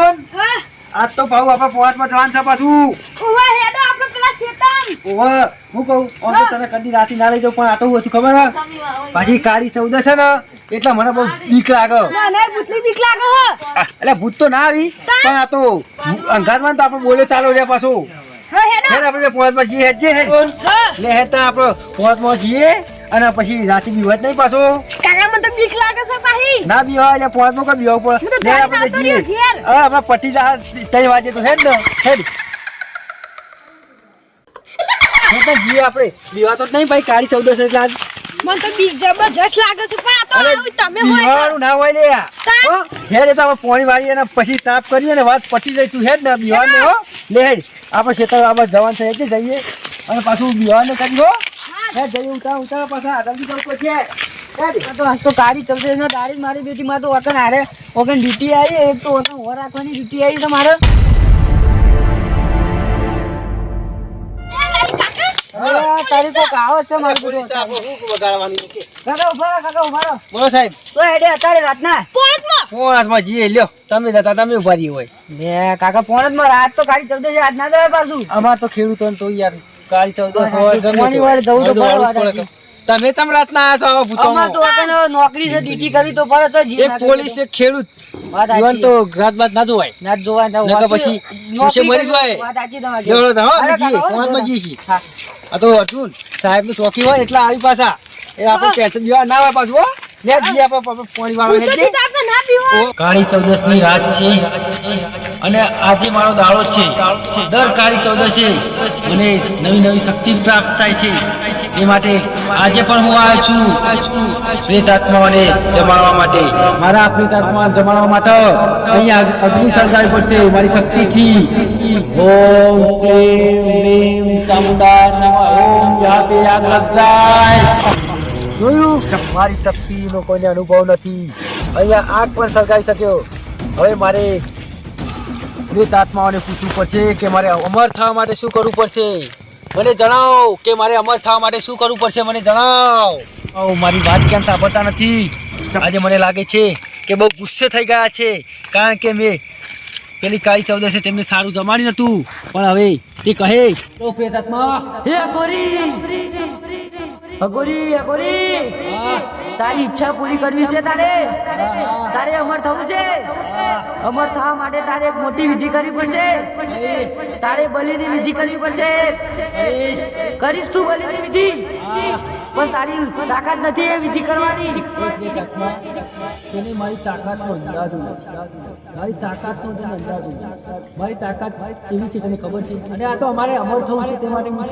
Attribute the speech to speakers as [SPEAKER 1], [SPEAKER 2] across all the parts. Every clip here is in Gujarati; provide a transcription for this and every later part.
[SPEAKER 1] અર્જુન આજ તો ભાવ આપણે ફોર્ટમાં જવાનું છે પાછું.
[SPEAKER 2] ઊભા હેડો આપણે પેલા શેતાન.
[SPEAKER 1] ઓવે હું કહું આમ તો તને કદી રાતી ના લઈ જાઉં પણ આ તો હતું ખબર હે? પાછી કાળી ચૌદસ છે ને એટલા મને બહુ બીક લાગે.
[SPEAKER 2] મને ભૂતની બીક લાગે હે.
[SPEAKER 1] એટલે ભૂત તો ના આવી પણ આ તો અંગારમાં તો આપણે બોલે ચાલો રે પાછું.
[SPEAKER 2] હા હેડો.
[SPEAKER 1] આપણે ફોર્ટમાં જઈએ જે
[SPEAKER 2] હા.
[SPEAKER 1] લે આપણે ફોર્ટમાં જઈએ. અને પછી રાતે બીવત નહીં પાછો.
[SPEAKER 2] કાકા મને તો બીક લાગે છે
[SPEAKER 1] ના બીવા એટલે ફોર્ટમાં કોઈ બીવા
[SPEAKER 2] હું તો
[SPEAKER 1] પડે આપણે જઈએ. હા આપણે પટી જા ત્રણ વાગે તો હેડ ને હેડ. તો આપણે. બીવા તો નહીં ભાઈ કાળી ચૌદસ એટલે આજ.
[SPEAKER 2] મને તો બીક જબરજસ્ત લાગે છે પણ આ તો તમે હોય
[SPEAKER 1] બીવાનું ના હોય લે.
[SPEAKER 2] તા?
[SPEAKER 1] હો? હેડ એ તો આપણે પોણી વાળીએ ને પછી તાપ કરીએ ને વાત પટી જાય તું હેડ ને બીવાને હો. લે હેડ. આપણે ખેતર આપણે જવાન થઈ છે જઈએ. અને પાછું બીવાને કરી હો. હેડ જઈ ઉતા ઉતા પાછા આગળથી જવું પડશે.
[SPEAKER 3] તો આજ તો કારી ચૌદશ ને તારી મારી બેટી માં તો વકન હારે વકન ડ્યુટી આવી એક તો વકન હોર રાખવાની ડ્યુટી આવી છે મારે તારી તો કાવત છે મારી કાકા ઊભા કાકા ઊભા
[SPEAKER 1] બોલો સાહેબ.
[SPEAKER 3] તો હેડે અત્યારે રાતના.
[SPEAKER 1] હું હાથમાં જઈએ લ્યો. તમે જતા તમે ઊભા હોય.
[SPEAKER 3] લે કાકા પોણમાં રાત તો કાળી ચૌદશ છે, આજ ના જવાય પાછું.
[SPEAKER 1] અમાર તો ખેડૂતો તો યાર કાળી. તમે તમ રાતના આયા છો ભૂતો
[SPEAKER 3] અમાર તો
[SPEAKER 1] ભૂતોમાં?
[SPEAKER 3] નોકરી છે ડીટી કરી તો પડે તો
[SPEAKER 1] એક પોલીસ એક ખેડૂત જીવન તો રાત બાદ ના જોવાય
[SPEAKER 3] ના જોવાય ના
[SPEAKER 1] પછી
[SPEAKER 3] નોકરી
[SPEAKER 1] મરી
[SPEAKER 3] તમારી.
[SPEAKER 1] દેવડો તો, હો, કોણ છીએ.
[SPEAKER 3] હા.
[SPEAKER 1] આ તો અર્જુન સાહેબનું ચોકી હોય એટલે આવી પાછા એ આપણે બીવા ના આવે પાછું હો લે જઈએ પાપા પાણી
[SPEAKER 2] ના પીવો
[SPEAKER 4] કાળી ચૌદસની રાત છે. અને આજે મારો દાડો છે. દર કાળી ચૌદસે મને નવી નવી શક્તિ પ્રાપ્ત થાય છે. એ માટે આજે પણ હું આવ્યો છું. પ્રેતાત્માઓને જમાડવા માટે.
[SPEAKER 1] મારા પ્રેતાત્મા જમાડવા માટે અહીંયા અગ્નિ સર્જાવી પડશે. મારી શક્તિથી.
[SPEAKER 4] ઓમ પ્રેમ ક્લીમ ચામુંડા નમઃ. ઓમ વ્યાપે આગ લગ જાય
[SPEAKER 1] જોયું? મારી શક્તિનો કોઈને અનુભવ નથી. અહીંયા આગ પણ સળગાઈ શક્યો. હવે મારે પ્રેતાત્માઓને પૂછવું પડશે કે મારે અમર થવા માટે શું કરવું પડશે? મને જણાવો કે મારે અમર થવા માટે શું કરવું પડશે? મને જણાવો. મારી વાત કેમ સાંભળતા નથી? આજે મને લાગે છે કે બહુ ગુસ્સે થઈ ગયા છે કારણ કે મેં પેલી કાળી ચૌદસે તેમને સારું જમાડ્યું હતું પણ હવે તે કહે "ઓ પ્રેતાત્મા
[SPEAKER 3] હે અઘોરી અઘોરી તારી ઈચ્છા પૂરી કરવી છે તારે? તારે અમર થવું છે? અમર થવા માટે તારે એક મોટી વિધિ કરવી પડશે. તારે બલિની વિધિ કરવી પડશે. કરીશ. તું બલિની વિધિ. પણ તારી તાકાત નથી એ વિધિ કરવાની.
[SPEAKER 1] તેને મારી તાકાતનો અંદાજો. મારી તાકાતનો તને અંદાજો. મારી તાકાત કેવી છે તને ખબર છે? અને આ તો અમારે અમર થવું છે તે માટે હું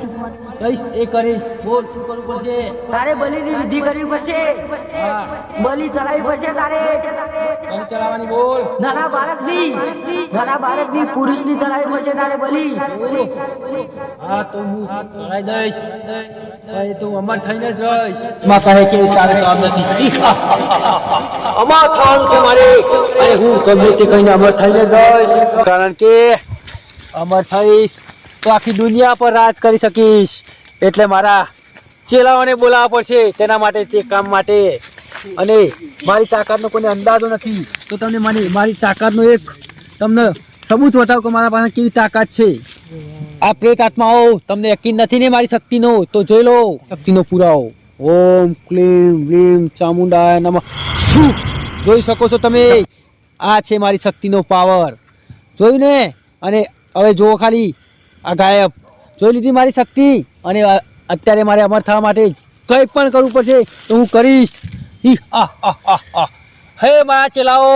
[SPEAKER 1] કહીશ? એ કરીશ. બોલ શું કરવું પડશે?
[SPEAKER 3] તારે બલિની વિધિ કરવી પડશે. બલિ ચડાવવી પડશે તારે.
[SPEAKER 1] કઈ ચલાવવાની બોલ.
[SPEAKER 3] નાના બાળકની નાના બાળકની પુરુષની ચલાવી પડશે તારે બલિ.
[SPEAKER 1] હા તો હું ચલાવી દઈશ. તો અમર થઈને જ રહીશમાં કહે કે કામ નથી. અમાર થવાનું છે મારે. હું ગમે તે કહીને અમર થઈને જઈશ. કારણ કે અમર થઈશ તો આખી દુનિયા પર રાજ કરી શકીશ. એટલે મારા ચેલાઓને બોલાવવા પડશે તેના માટે તે કામ માટે. અને મારી તાકાતનો કોઈને અંદાજો નથી. તો તમને મારી મારી તાકાતનો એક તમને સબૂત બતાવો કે મારા પાસે કેવી તાકાત છે. આ પ્રેત આત્માઓ તમને યકીન નથી ને મારી શક્તિનો? તો જોઈ લો શક્તિનો પુરાવો. ઓમ ક્લીમ વ્લીમ ચામુંડાય નમ. શું? જોઈ શકો છો તમે? આ છે મારી શક્તિનો પાવર. જોયું ને? અને હવે જુઓ ખાલી આ ગાયબ. જોઈ લીધી મારી શક્તિ? અને અત્યારે મારે અમર થવા માટે કંઈ પણ કરવું પડશે તો હું કરીશ. હી, મારા ચેલાઓ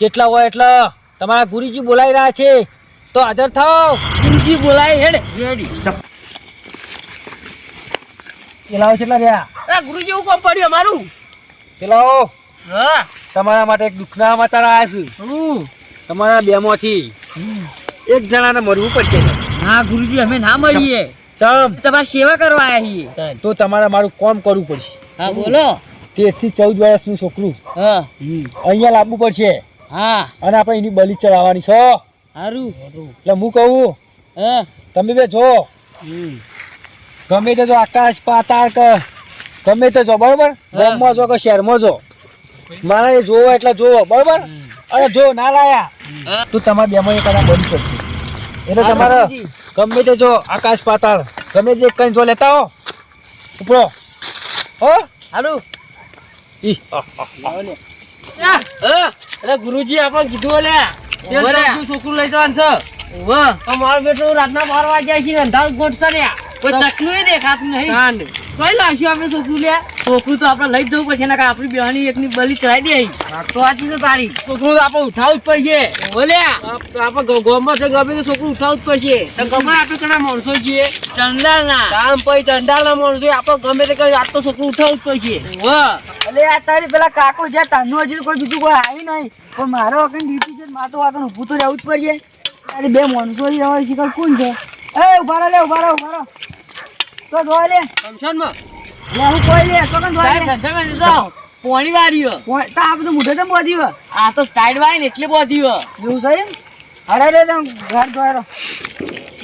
[SPEAKER 1] જેટલા હોય એટલા તમારા ગુરુજી બોલાવી રહ્યા છે તો હાજર થાઓ. ગુરુજી બોલાય હેડ રેડી પેલાઓ કેટલા રહ્યા?
[SPEAKER 3] ગુરુજી એવું કોમ પડ્યું? અમારું
[SPEAKER 1] ચેલાઓ
[SPEAKER 3] હા.
[SPEAKER 1] તમારા માટે એક દુખના સમાચાર આવ્યા છે. તમારા બેમાંથી એક જણાને મરવું પડશે.
[SPEAKER 3] હા ગુરુજી અમે ના મળીએ
[SPEAKER 1] ચમ.
[SPEAKER 3] તમારી સેવા કરવા આવ્યા છીએ.
[SPEAKER 1] તો તમારે મારું કોમ કરવું પડશે.
[SPEAKER 3] હા બોલો.
[SPEAKER 1] તેથી ચૌદ વર્ષનું છોકરું.
[SPEAKER 3] હા.
[SPEAKER 1] અહીંયા લાવવું પડશે.
[SPEAKER 3] હા.
[SPEAKER 1] અને આપણે એની બલી ચડાવવાની છો?
[SPEAKER 3] સારું
[SPEAKER 1] એટલે હું કહું
[SPEAKER 3] હા?
[SPEAKER 1] તમે બે જો. ગમે તે જો આકાશ પાતાળ કે ગમે તે જો બરોબર? ગામમાં જો કે શહેરમાં જો. મારે એ જોવો એટલે જોવો બરોબર? અરે જો ના લાયા. તો તમારે બેમાં એક આના બની શકશે એટલે તમારે ગમે તે જો આકાશ પાતાળ ગમે તે કઈ જો લેતા હો. ઉપરો હો?
[SPEAKER 3] હાલું.
[SPEAKER 1] ઈ.
[SPEAKER 3] અરે ગુરુજી આપણે કીધું એટલે છોકરું લઈ જવાનું છે. મારો બેટો રાતના બાર વાગ્યા છે અંધારું ગોઠશે ને કોઈ ચકલું દેખાતું નહીં. કઈ લાવશું આપણે છોકરું લે. છોકરું તો આપણે લઈ જવું પડશે ને આપણી બેહની એકની બલી ચડાવી દે તો સાચી છે તારી. છોકરું આપણે ઉઠાવવું જ પડશે. બોલે આપણે ગોમાં છે ગમે છોકરું ઉઠાવવું જ પડશે. ગમે આપણે ઘણા માણસો છીએ. ચંડાલ ના કામ પછી ચંડાલ ના માણસો. આપણે ગમે તે કઈ આજ તો છોકરું ઉઠાવવું જ પડશે. અલે આ તારી પેલા કાકો છે તાનું હજી કોઈ બીજું કોઈ આવી નહીં. પણ મારો વખત ડ્યુટી છે મારે તો ઊભું તો રહેવું જ પડશે. તારી બે માણસો હવે શીખર કોણ છે? એ ઊભા રહો લે ઊભા રહો ઊભા રહો. તો ધોય લે.
[SPEAKER 1] ફંક્શનમાં
[SPEAKER 3] લે હું કોઈ લે તો કન ધોય લે. પોણી વાળ્યો તો આ બધું મુઢે તો બોધ્યું આ તો સ્ટાઈડ વાય ને એટલે બોધ્યો એવું છે એમ? અરે રે તમ ઘર ધોયરો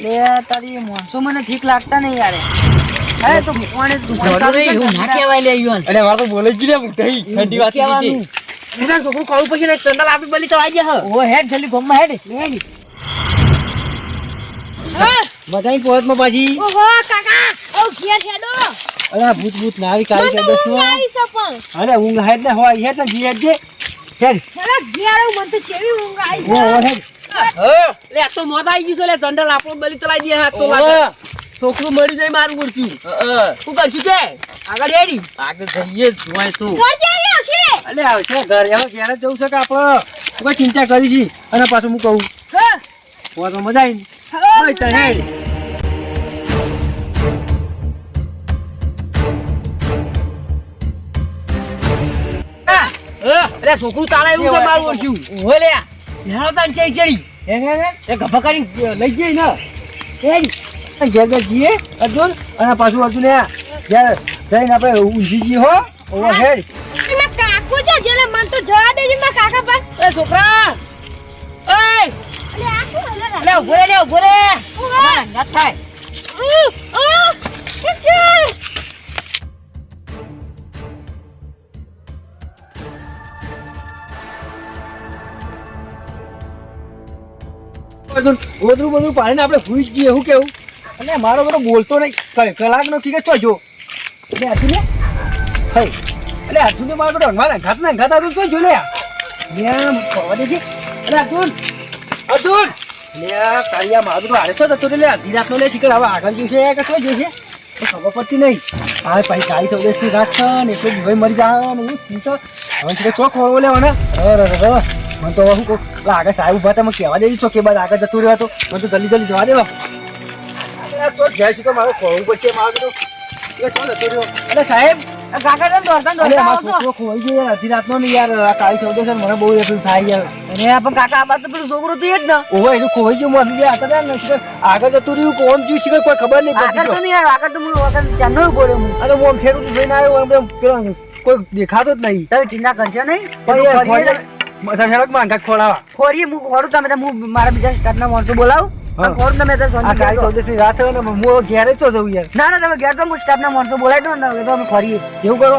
[SPEAKER 3] લે તારી માણસો મને ઠીક લાગતા નહીં યાર. હે તો કોણે તું એવું ના કહેવાય લે યુવાન
[SPEAKER 1] અરે મારે તો બોલે જ લે મુઠાઈ ઠંડી વાત
[SPEAKER 3] કહેવાનું છોકરું ખાવું પછી ચંદલ આપી બલી તો આવી ગયા ઓ હેડ જલ્દી ગોમમાં હેડ. હેડ.
[SPEAKER 1] બધાઈ પોતમાં પાછી.
[SPEAKER 2] ઓહો કાકા ઓ ઘેર હેડો.
[SPEAKER 1] અરે ભૂત ભૂત ના આવી
[SPEAKER 2] કાઈ
[SPEAKER 1] કે
[SPEAKER 2] આવી છે પણ.
[SPEAKER 1] અરે ઊંઘ હેડ ને હોય હેડ ને જી દે જે. હેડ.
[SPEAKER 2] હેડો ઘેર મન તો ચેવી ઊંઘ આવી
[SPEAKER 1] ઓ હેડ.
[SPEAKER 3] લે આ તો મોત આવી ગયું છે લે દંડલ આપણો બલી ચલાવી દે હાથ તો લાગે છોકરું મરી જાય મારું ઉડતી શું કરશું કે આગળ હેડી. આગળ જઈએ જોવાય તો
[SPEAKER 2] ઘર ચાલી આવશે.
[SPEAKER 1] અલે આવશે ઘર એમાં ઘેર જવું છે કે આપણે? ચિંતા કરી છી. અને પાછું હું કહું.
[SPEAKER 2] હા,
[SPEAKER 1] પોતમાં મજા આવી
[SPEAKER 2] હા,
[SPEAKER 1] ને તને હેડ
[SPEAKER 3] અરે છોકરું ચાલે એવું મારું કરશું ઓહો લે હેડો તાન ચડી ચડી
[SPEAKER 1] હેડ હેડ
[SPEAKER 3] એ ગભા કરી લઈ જઈ ને હેડી
[SPEAKER 1] ઘેર ઘેર જઈએ અર્જુન અને પાછું અર્જુન એ ઘેર જઈને આપણે જઈએ હો ઓ હેડ
[SPEAKER 2] કાકો છે જેલે મને તો જવા દેજે મારા કાકા પર
[SPEAKER 3] એ છોકરા એ? લે ઊભો રે લે ઊભો રે. ના થાય.
[SPEAKER 2] ઉહ, ઉહ, ઉહ.
[SPEAKER 1] અર્જુન ઓદરું બધું પાડીને આપણે ભૂઈ જ જઈએ શું કેવું? અને મારો બધો બોલતો નહીં. કલાકનો ઠીક જ જો એટલે અર્જુન ને હઈ એટલે અર્જુન મારો બધો હંગાત હંગાત ને જો લે આમ ફરવા દેજે અરે અર્જુન અર્જુન! લે, કાળિયા, મારો બધો હારે છો જતો લે અડધી રાતનો લે શીખર હવે આગળ જોશે કે શું જોશે? તો ખબર પડતી નહીં. હા કાળી ચૌદસની રાત છે ને એટલે ભાઈ મરી જાય ને તો હવે શીખર ચોક અરે અરે અરે મને તો કહું? પેલા આગળ સાહેબ ઊભા તમે કહેવા દેજો છો કે બાદ આગળ જતું રહ્યો હતો. મને તો જલ્દી જલ્દી જવા દેવા. તો ઘેર છે, તો મારો ખોળવું પડશે, મારો એ ચાલ, જતો રહ્યો. એટલે સાહેબ છે આગળ જતું રહ્યું કોણ જ્યું શીખર કોઈ ખબર નહીં
[SPEAKER 3] આગળ તો યાર આગળ તો હું ચાંદો પડ્યો હું.
[SPEAKER 1] અરે હું આમ જોઈને આવ્યો કોઈ દેખાતો જ નહીં.
[SPEAKER 3] તમે ચિંતા કરશો નહીં?
[SPEAKER 1] પણ
[SPEAKER 3] ખોરીએ હું ખોરું તમે હું મારા બીજા માણસો બોલાવું.
[SPEAKER 1] ઘેર તો જવું યાર
[SPEAKER 3] ના ના તમે ઘેર તો હું સ્ટાફના માણસો બોલાવી દઉં ને તો અમે ખોરીએ
[SPEAKER 1] એવું કરો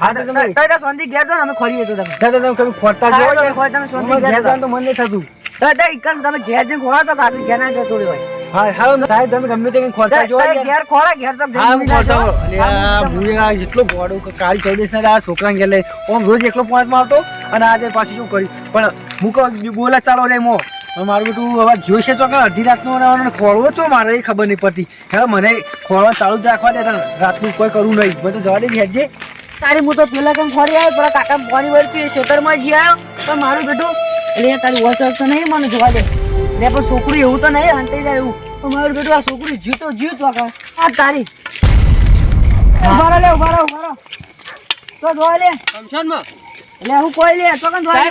[SPEAKER 1] હા તો તમે
[SPEAKER 3] તમે શાંતિ ઘેર તો અમે ખોરીએ તો તમે
[SPEAKER 1] તમે કभी ખોટતા
[SPEAKER 3] તમે
[SPEAKER 1] યાર.
[SPEAKER 3] ખોરી તમે શાંતિ
[SPEAKER 1] અમારે
[SPEAKER 3] ઘેર
[SPEAKER 1] ઘેર
[SPEAKER 3] જાઓ.
[SPEAKER 1] જવાનું તો મન નહીં થતું
[SPEAKER 3] તો તો તમે ઘેર જઈને ખોળા તો કાપી ઘેર ના જતો હોય.
[SPEAKER 1] હા હા સાહેબ તમે ગમે તે કંઈ ખોટતા
[SPEAKER 3] તો-
[SPEAKER 1] જેવો
[SPEAKER 3] તો
[SPEAKER 1] યાર.
[SPEAKER 3] ઘેર ખોળા ઘેર તો
[SPEAKER 1] હા હું
[SPEAKER 3] જઈને ના
[SPEAKER 1] ખોટો
[SPEAKER 3] જાઓ.
[SPEAKER 1] અલ્યા હું યાર જેટલો ગોળો કે કાળી ચૌદસ ના આ છોકરા ઘેર લઈ ઓમ રોજ એકલો પોઈન્ટમાં આવતો અને આજે પાછું શું કર્યું પણ હું કહું બોલા ચાલો રે મો મારું બેટું હવે જોઈશે તો કે અડધી રાતનો અને ખોળવો છો મારે એ ખબર નહીં પડતી. હવે મને ખોળવા ચાલુ જ રાખવા દે રાતનું કોઈ કરવું નહીં. બધું જવા દે હેજે
[SPEAKER 3] તારી હું તો પેલા કેમ ખોરી આવ્યો પેલા કાકા ફોરી વળતી ખેતરમાં જઈ આવ્યો પણ મારું બેટું એટલે તારી વોચ તો નહીં મને જોવા દે. એટલે પણ છોકરી એવું તો નહીં હંતાઈ જાય એવું. પણ મારું બેટું આ છોકરી જીતો જીવ તો આ આ તારી. ઊભા લે ઊભા રહો ઊભા રહો. તો જોવા લે. એટલે હું કોઈ લે તો કઈ જોવા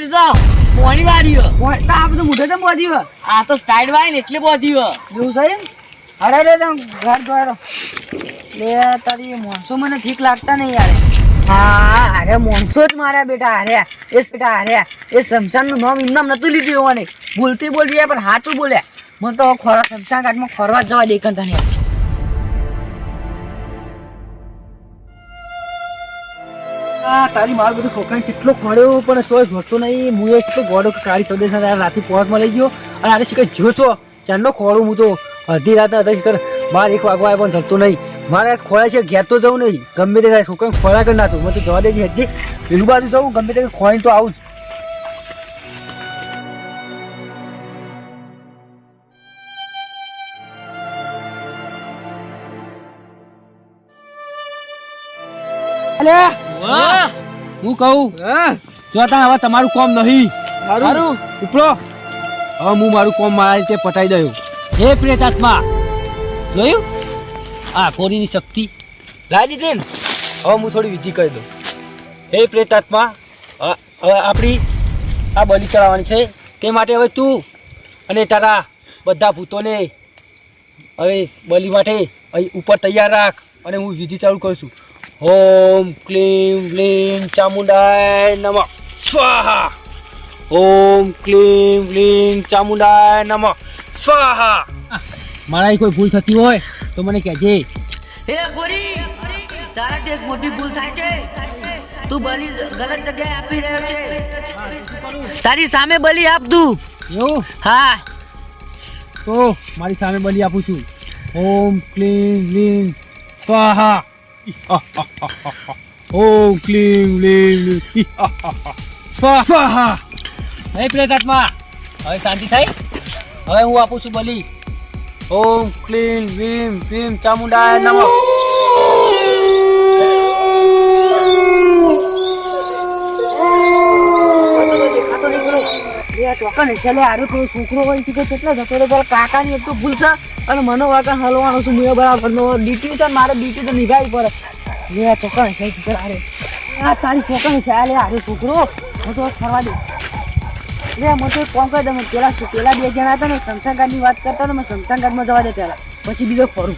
[SPEAKER 3] લે.
[SPEAKER 5] પોણી વાળ્યો
[SPEAKER 3] તો આ બધું મોઢે તો બોધ્યું?
[SPEAKER 5] આ તો સ્ટાઈડ વાય ને એટલે બોધ્યો.
[SPEAKER 3] એવું છે? અરે રે તમ ઘર ધોયરો લે તારી માણસો મને ઠીક લાગતા નહીં યાર. હા અરે માણસો જ માર્યા બેટા હાર્યા એ બેટા અરે એ શમશાનનું નામ એમનામ નતું લીધું હોવાની. ભૂલતી બોલી જાય પણ હાચું બોલ્યા. મને તો ખોરા શમશાન ઘાટમાં ખોરવા જવા દે કંતા
[SPEAKER 1] તારી મારું બધું છોકરાને કેટલો ખોડ્યો પણ તોય જોતો નહીં? હું એટલો ગોડો કાળી ચૌદસ રાતે પોર્ટમાં લઈ ગયો. અને આને શીખર જો છો ખોડું હું તો અડધી રાતના હતા શીખર. બાર એક વાગવા પણ જતો નહીં. મારે ખોળે છે, ઘેર તો જવું નહીં. ગમે તે થાય, છોકરાને ખોળા કરી નાખું. મને તો જવા દેજે હજી. પેલું બાજુ જવું, ગમે તે ખોળીને તો આવું જ. અલ્યા હું કહું જો તા હવે તમારું કોમ નહીં. મારું? ઉપરો. હવે હું મારું કોમ મારા રીતે પટાઈ દઉં. હે પ્રેતાત્મા જોયું? આ કોરીની શક્તિ. લાવી દીધી ને. હવે હું થોડી વિધિ કરી દઉં. હે પ્રેતાત્મા હવે આપણી આ બલિ ચડાવવાની છે. તે માટે હવે તું અને તારા બધા ભૂતોને હવે બલિ માટે અહીં ઉપર તૈયાર રાખ અને હું વિધિ ચાલુ કરું છું. ઓમ ક્લીમ ક્લીમ ચામુંડાય નમઃ. સ્વાહા. ઓમ ક્લીમ ક્લીમ ચામુંડાય નમઃ. સ્વાહા. મારા કોઈ ભૂલ થતી હોય તો મને કહેજે.
[SPEAKER 3] હે ગોરી તારાથી એક મોટી ભૂલ થાય છે. તું બલી ગલત જગ્યાએ આપી રહ્યો છે. તારી સામે બલી આપ તું
[SPEAKER 1] એવું?
[SPEAKER 3] હા.
[SPEAKER 1] તો મારી સામે બલી આપું છું. ઓમ ક્લીમ ક્લીમ. સ્વાહા. ઓમ ક્લીમ લીમ સ્વાહા સ્વાહા હે. પ્રેતાત્મા, હવે શાંતિ થાય હવે હું આપું છું બલી. ઓમ ક્લીમ ભીમ ભીમ ચામુંડાય નમઃ.
[SPEAKER 3] છોકરો હોય છે કે કેટલા જતો રહ્યો? પેલા કાકાની એક તો ભૂલ છે અને મને વાકા હલવાનો છું. મેં બરાબર નો ડીટી છે મારે ડીટી તો નિભાવી પડે. જે છોકરા છે છોકરા આરે આ તારી છોકરા છે આ લે અરે છોકરો. હું તો ફરવા દે લે, મને તો કામ દે. પેલા પેલા બે જણા હતા ને કાર્ડની વાત કરતા ને મેં કાર્ડમાં જવા દે પેલા પછી બીજો ફરું.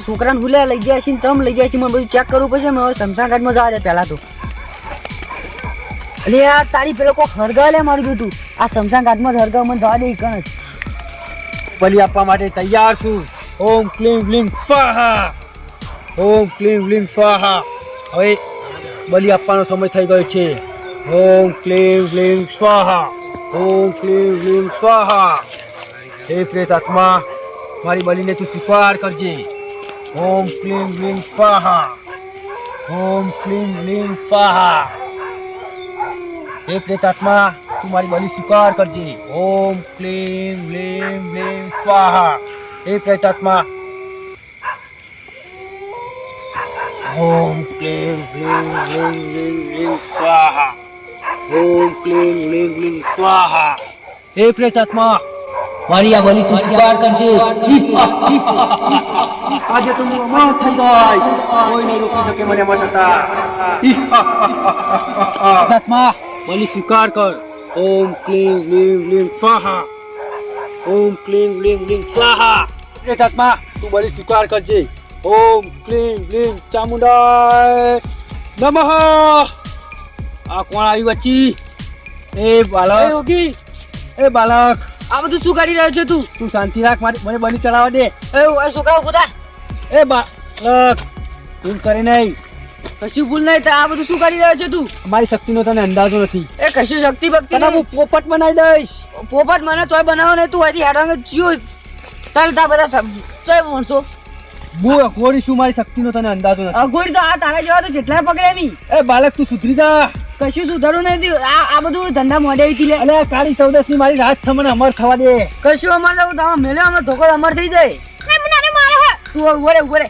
[SPEAKER 3] છોકરાને ભૂલ્યા લઈ જાય છે તમ લઈ જાય છે મને બધું ચેક કરવું પડશે હવે સમસાન કાર્ડમાં જવા દે પહેલા તો. એટલે આ તારી પેલો કોઈ હરગા લે મારું તું આ સમસાન કાર્ડમાં જ હરગા મને જવા દે કણ
[SPEAKER 1] બલિ આપવા માટે તૈયાર છું. ઓમ ક્લીમ ક્લીમ સ્વાહા. ઓમ ક્લીમ ક્લીમ સ્વાહા. હવે બલિ આપવાનો સમય થઈ ગયો છે. ઓમ ક્લીમ ક્લીમ સ્વાહા. ઓમ ક્લીમ ક્લીમ સ્વાહા. હે પ્રેતાત્મા મારી બલીને તું સ્વીકાર કરજે ઓમ ક્લીમ ક્લીમ સ્વાહા ઓમ ક્લીમ ક્લીમ સ્વાહા હે પ્રેતાત્મા તું મારી બલિ સ્વીકાર કરજે ઓમ ક્લીમ ક્લીમ ક્લીમ સ્વાહા હે પ્રેતાત્મા ઓમ ક્લીમ ક્લીમ ક્લીમ ક્લીમ ક્લીમ સ્વાહા ઓમ ક્લીમ ક્લીમ ક્લીમ સ્વાહા હે પ્રેતાત્મા મારી બોલી તું સ્વીકાર કરજે. આજે તો હું અમર થઈ ગઈશ કોઈ નહીં રોકી શકે મને મત હતા પ્રેતાત્મા બોલી સ્વીકાર કર. ઓમ ક્લીમ લીમ લીમ સ્વાહા. ઓમ ક્લીમ લીમ લીમ સ્વાહા. પ્રેતાત્મા તું બોલી સ્વીકાર કરજે. ઓમ ક્લીમ લીમ ચામુંડાય. નમઃ. આ કોણ આવી વચ્ચી? એ બાલક એ બાલક
[SPEAKER 3] આ બધું શું કરી રહ્યો છે તું?
[SPEAKER 1] તું શાંતિ રાખ મારી મને બની ચલાવવા દે.
[SPEAKER 3] એ છોકરા ઊભા
[SPEAKER 1] એ બાલક તું કરે નહીં.
[SPEAKER 3] કશું ભૂલ નહીં આ બધું શું કરી રહ્યો છે તું?
[SPEAKER 1] મારી શક્તિનો તને અંદાજો નથી.
[SPEAKER 3] એ કશું શક્તિ ભક્તિ
[SPEAKER 1] તને હું પોપટ બનાવી દઈશ.
[SPEAKER 3] પોપટ મને તોય બનાવો ને તું હજી હેરાન જીવ ચાલ તા બધા તોય માણસો.
[SPEAKER 1] હું અઘોરી શું મારી શક્તિનો તને અંદાજો નથી?
[SPEAKER 3] અગોડી તો આ તારા જેવા તો જેટલા પકડે એમી
[SPEAKER 1] એ બાળક તું સુધરી જા.
[SPEAKER 3] કશું સુધારું નથી. આ આ બધું ધંધા મોડે આવી લે.
[SPEAKER 1] અલે કાળી ચૌદસની મારી રાત છે મને અમર થવા દે.
[SPEAKER 3] કશું અમર તો તમે મેલે અમે ધોકો અમર થઈ જાય.
[SPEAKER 2] એ મને મારે હે.
[SPEAKER 3] તું ઊભો રે ઊભો રે.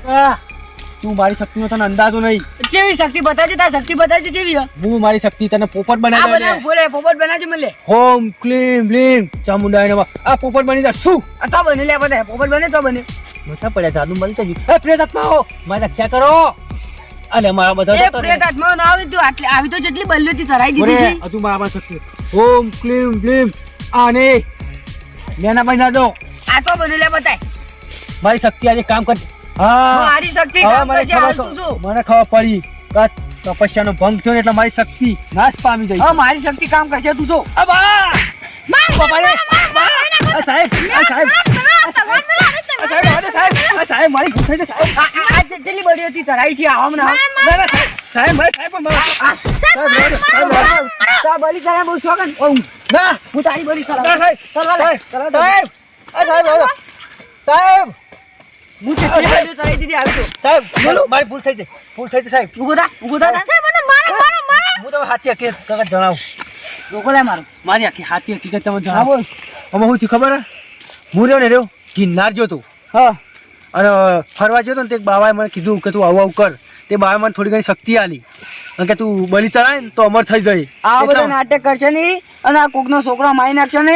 [SPEAKER 1] તું મારી શક્તિનો તને અંદાજો નહીં.
[SPEAKER 3] કેવી શક્તિ બતાવજે તારી શક્તિ બતાવજે કેવી હું
[SPEAKER 1] મારી શક્તિ તને પોપટ બનાવી દે
[SPEAKER 3] બોલે પોપટ બનાવજે મને
[SPEAKER 1] હોમ ક્લીમ બ્લીમ ચામુંડા આ પોપટ બની જા. શું?
[SPEAKER 3] આ તો બને લે બધા. પોપટ બને તો બને.
[SPEAKER 1] મોટા પડ્યા જાદુ મળતા જ એ પ્રેત આત્માઓ મારી રક્ષા કરો. અને મારા બધા
[SPEAKER 3] પ્રેત આત્માઓ ના આવી તું આટલી આવી તો જેટલી બલ્યોથી હતી
[SPEAKER 1] ધરાઈ
[SPEAKER 3] દીધી છે.
[SPEAKER 1] હજુ મારા શક્તિ ઓમ ક્લીમ ક્લીમ આને મેના ભાઈ ના દો.
[SPEAKER 3] આ તો બનેલે બતાય.
[SPEAKER 1] મારી શક્તિ આજે કામ કર હા.
[SPEAKER 3] મારી શક્તિ કામ
[SPEAKER 1] મને
[SPEAKER 3] કરશે હાલ
[SPEAKER 1] ખબર
[SPEAKER 3] તું
[SPEAKER 1] મને ખબર પડી તપસ્યાનો ભંગ થયો એટલે મારી શક્તિ નાશ પામી ગઈ
[SPEAKER 3] મારી શક્તિ કામ કરશે તું જો.
[SPEAKER 1] અ આ સાહેબ આ સાહેબ.
[SPEAKER 2] માર, માર,
[SPEAKER 1] સાહેબ ભૂલ થઈ સાહેબ
[SPEAKER 3] આ- આ- આ જેટલી બળી હતી ચડાઈ છે આવા.
[SPEAKER 1] ના, સાહેબ સાહેબ મારે સાહેબ સાહેબ સાહેબ.
[SPEAKER 3] તો બળી ચડાય બહુ શોખ ને? હું તારી બળી.
[SPEAKER 1] સાહેબ સાહેબ સાહેબ સાહેબ સાહેબ
[SPEAKER 3] હું જેટલી બળીઓ ચડાઈ દીધી આવી
[SPEAKER 1] સાહેબ મારી- મારી ભૂલ થઈ છે ભૂલ થઈ છે સાહેબ.
[SPEAKER 3] ઊભો થા,
[SPEAKER 2] સાહેબ મને મારો મારો મારો.
[SPEAKER 1] હું તમે સાચી હકીકત જણાવું.
[SPEAKER 3] રોકો લે મારી.
[SPEAKER 1] આખી સાચી હકીકત તમે જણાવો
[SPEAKER 3] બોલ.
[SPEAKER 1] અમે શું થયું ખબર? હે? હું રહ્યો ને રહ્યો ગિરનાર જોતો
[SPEAKER 3] હા.
[SPEAKER 1] અને ફરવા જોતો ને તે બાબાએ મને કીધું કે તું આવું આવું કર. તે બાબાએ મને થોડી ઘણી શક્તિ આલી અને કે તું બલી ચડાય ને તો અમર થઈ જઈ
[SPEAKER 3] આ બધા નાટક કરશે નહીં અને આ કોકનો છોકરો મારી નાખશે ને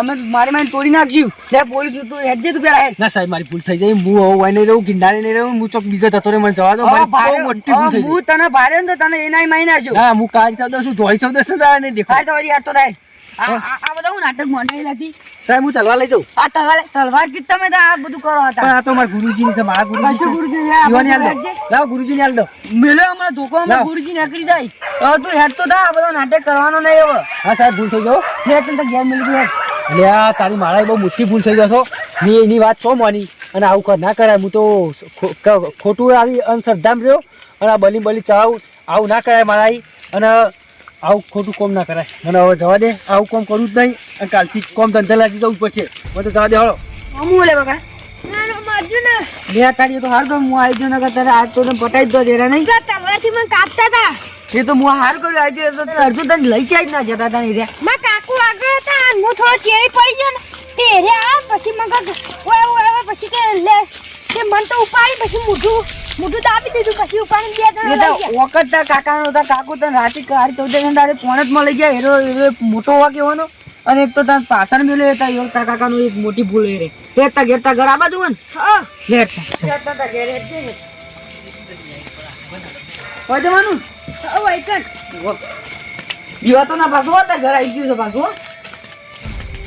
[SPEAKER 3] અમે મારી મારી તોડી નાખજી લે પોલીસ તું હેજે તું પેલા
[SPEAKER 1] ના સાહેબ મારી ભૂલ થઈ જાય. હું આવું હોય નહીં રહું ગિરનારે નહીં રહું હું ચોક બીજો થતો રે મને જવા દો મારી મોટી ભૂલ થઈ
[SPEAKER 3] હું તને ભારે ને તો તને એનાય મારી નાખજો.
[SPEAKER 1] હા હું કાળી ચૌદસ છું ધોઈ ચૌદસ ને તારે નહીં
[SPEAKER 3] દેખાય. તો યાર તો થાય આ આ- આ બધા હું નાટક મોંઢાઈ નથી
[SPEAKER 1] સાહેબ હું તલવાર લઈ જાઉં.
[SPEAKER 3] આ તલવાર તલવાર કી તમે આ બધું કરો હતા.
[SPEAKER 1] આ તો મારા છે ગુરુજી
[SPEAKER 3] કશું ગુરુજી લે, આ
[SPEAKER 1] યુવાની હાલ દો.
[SPEAKER 3] હેડજે.
[SPEAKER 1] લાવ ગુરુજીને હાલ દો.
[SPEAKER 3] મેલે હમણાં ધોકો હમણાં
[SPEAKER 1] લાવ.
[SPEAKER 3] ગુરુજી નીકળી જાય. હવે તું હેડ તો થા આ બધો નાટક કરવાનો નહીં હવે.
[SPEAKER 1] હા સાહેબ ભૂલ થઈ ગયો.
[SPEAKER 3] તને
[SPEAKER 1] એટલે આ તારી મારા બહુ મોટી ભૂલ થઈ જશો. મેં એની વાત છો માની. અને આવું કર ના કરાય. હું તો ખોટું આવી અંધશ્રદ્ધામાં રહ્યો. અને આ બલી બલી ચડાવું આવું ના કરાય મારા અને આવું ખોટું કોમ ના કરાય. મને હવે જવા દે. આવું કોમ કરવું જ નહીં. અને કાલથી કોમ ધંધા લાગી જવું પડશે. મને તો જવા દે હળો
[SPEAKER 3] અમુ લે બકા.
[SPEAKER 2] ના ના મારજો ને.
[SPEAKER 3] લે તારી તો હાર તો હું આવી જો નકર તારે આજ તો પટાઈ દો દેરા નહીં.
[SPEAKER 2] તમારાથી મને કાપતા હતા
[SPEAKER 3] એ તો હું હાર કર્યો આજે તો અર્જુન તને લઈ જાય જ ના જતા તા રે
[SPEAKER 2] મા કાકુ આગળ હતા હું થોડો ચેરી પડી ગયો ને. તે રે આ પછી મગર ઓય ઓય પછી કે લે તે મન તો ઉપાડી પછી મોઢું મોઢું દાબી દીધું પછી ઉપાડી બે જણા લઈ ગયા.
[SPEAKER 3] વખત તાર કાકાનો તા કાકુ તને રાતે કાર ચૌદ ને તારે પોણતમાં લઈ ગયા. એરો એરો મોટો હોવા કેવાનો અને એક તો તાર પાછળ મેળ્યો હતા તાર કાકાનું એક મોટી ભૂલ એ રે. હેઠતા ઘેરતા ઘર આ બાજુ ને?
[SPEAKER 2] હા.
[SPEAKER 3] લેટ હોય જવાનું?
[SPEAKER 2] ઓ વાઈકન
[SPEAKER 3] દીવા તો ના હતા ઘર આવી ગયું છે પાછું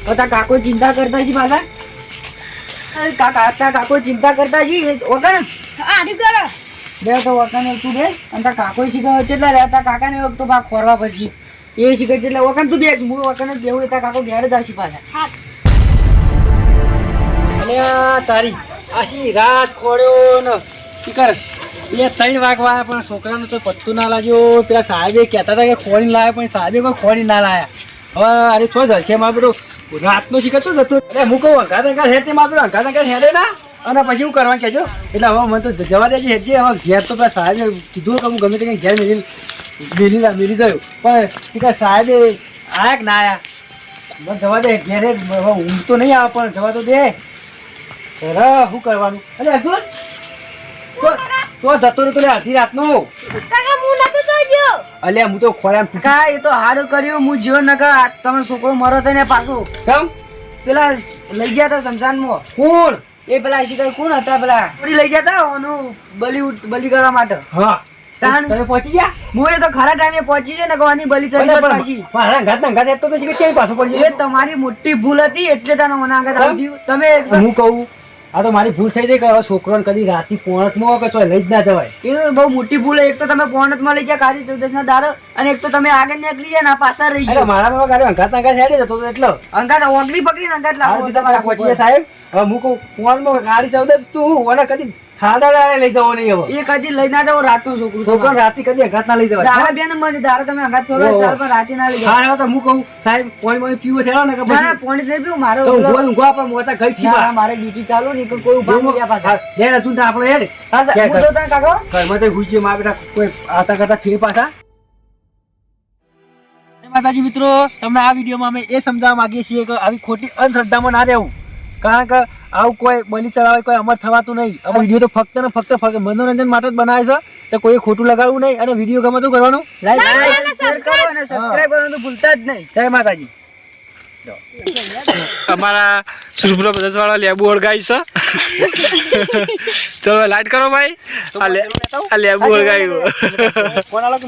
[SPEAKER 3] હો. હવે કાકો ચિંતા કરતા છે પાછા? કાકા કાકો ચિંતા કરતા છે? વગર ને?
[SPEAKER 2] કરો
[SPEAKER 3] બે તો વકાને તું બે. અને તા કાકો શીખે કેટલા રહ્યા? કાકાને વખત તો ભાગ ખોરવા પછી એ શીખે છે એટલે વખત તું બે? હું વખત જ બેવું તા કાકો ઘેર જ આવશે પાછા.
[SPEAKER 1] અને આ તારી આશી રાત ખોડ્યો ને. શીખર એ બે ત્રણ વાગવા પણ છોકરાને તો પત્તું ના લાગ્યો. પેલા સાહેબે કહેતા હતા કે ખોડી લાવ્યા પણ સાહેબે કોઈ ખોડી ના લાયા. હવે અરે છો જશે મારું પેલો રાતનો શીખર શું જતો અરે, હું કહું અંગાત અંગાત હેડ તે માં પેલો અંગાત અંગાત હેડે ના. અને પછી હું કરવા કહેજો. એટલે હવે મને તો જવા દેજે હેડજે. હવે ઘેર તો પેલા સાહેબે કીધું કે હું ગમે તે ઘેર મેલી મેલી મેલી ગયો પણ શીખર સાહેબે આયા કે ના આયા? મને જવા દે, ઘેર હવે ઊંઘ તો નહીં આવે, પણ જવા તો દે. અરે શું કરવાનું? અરે, અર્જુન! તો જતો રહ્યો તો લે અડધી રાતનો.
[SPEAKER 2] કાકા હું નતો જોઈ
[SPEAKER 1] અલ્યા હું તો ખોરામ
[SPEAKER 3] કા એ તો સારું કર્યું હું જો ન કા. તમે છોકરો મરો થઈને પાછું.
[SPEAKER 1] કેમ?
[SPEAKER 3] પેલા લઈ ગયા હતા શમશાનમાં.
[SPEAKER 1] કોણ?
[SPEAKER 3] એ પેલા શીખર કોણ હતા પેલા? છોડી લઈ જતા ઓનું બલી બલી કરવા માટે.
[SPEAKER 1] હા. તમે પહોંચી ગયા?
[SPEAKER 3] હું એ તો ખરા ટાઈમે પહોંચી જાય ને કવાની બલી ચડી પાછી.
[SPEAKER 1] મારા ઘાત ના ઘાત તો પછી કેમ પાછો પડી
[SPEAKER 3] એ તમારી મોટી ભૂલ હતી એટલે તને મને આગળ? તમે
[SPEAKER 1] હું કહું આ તો મારી ભૂલ થઈ ગઈ કે હવે છોકરોને કદી રાતની પોણતમાં કે ચોય લઈ જ ના જવાય.
[SPEAKER 3] એ બહુ મોટી ભૂલ એક તો તમે પોણતમાં લઈ ગયા કાળી ચૌદશ ના દારો અને એક તો તમે આગળ નીકળી ગયા ને પાછા રહી ગયા.
[SPEAKER 1] મારા બાબા ગાડી અંગાત અંગાત હેડી જતો એટલો.
[SPEAKER 3] અંગાત ઓગલી પકડીને અંગાત
[SPEAKER 1] લાવો. તમારા ગયા સાહેબ હવે હું કહું પોણમાં ગાડી ચૌદ તું ઓને કદી હાડા લઈ જવો નહીં હવે.
[SPEAKER 3] એ કદી લઈ ના જાવ રાતનું છોકરું
[SPEAKER 1] છોકરો રાતે કદી અંગાત ના લઈ જવાય.
[SPEAKER 3] દારા બેન મને દારા તમે અંગાત ફેરવો ચાલ પણ રાતે ના લઈ જાવ
[SPEAKER 1] હા તો હું કહું સાહેબ પાણી પાણી પીવો છે ને કે
[SPEAKER 3] ના ના પોણી નહીં પીવું મારો
[SPEAKER 1] તો
[SPEAKER 3] પેલો-
[SPEAKER 1] ઊંઘવા ઊંઘવા પણ મોટા ગઈ છી
[SPEAKER 3] ના, ના, મારે ડ્યુટી ચાલુ નહીં કોઈ ઊભા નહીં રહ્યા પાછા.
[SPEAKER 1] બે રસું તો આપણે હેડ.
[SPEAKER 3] હા સર હું
[SPEAKER 1] કર?
[SPEAKER 3] કાકો?
[SPEAKER 1] ઘરમાં તો હુઈ મારા બેટા કોઈ આતા કરતા ફીર પાછા. માતાજી મિત્રો તમને આ વિડીયોમાં અમે એ સમજાવવા માંગીએ છીએ કે આવી ખોટી અંધશ્રદ્ધામાં ના રહેવું. કારણ કે આવું કોઈ બલી ચડાવે કોઈ અમર થવાતું નહીં. આ વીડિયો તો ફક્ત ને ફક્ત મનોરંજન માટે જ બનાવે છે તો કોઈ ખોટું લગાડવું નહીં અને વીડિયો ગમે તો કરવાનું.
[SPEAKER 3] લાઈક શેર કરો અને સબસ્ક્રાઇબ કરવાનું તો ભૂલતા જ નહીં.
[SPEAKER 1] જય માતાજી.
[SPEAKER 6] અમારા સુરપુરા બધા વાળા લેબુ ઓળગાય છે. ચલો લાઈટ કરો ભાઈ. આ લેબુ ઓળગાયું
[SPEAKER 1] કોણ આલો? કે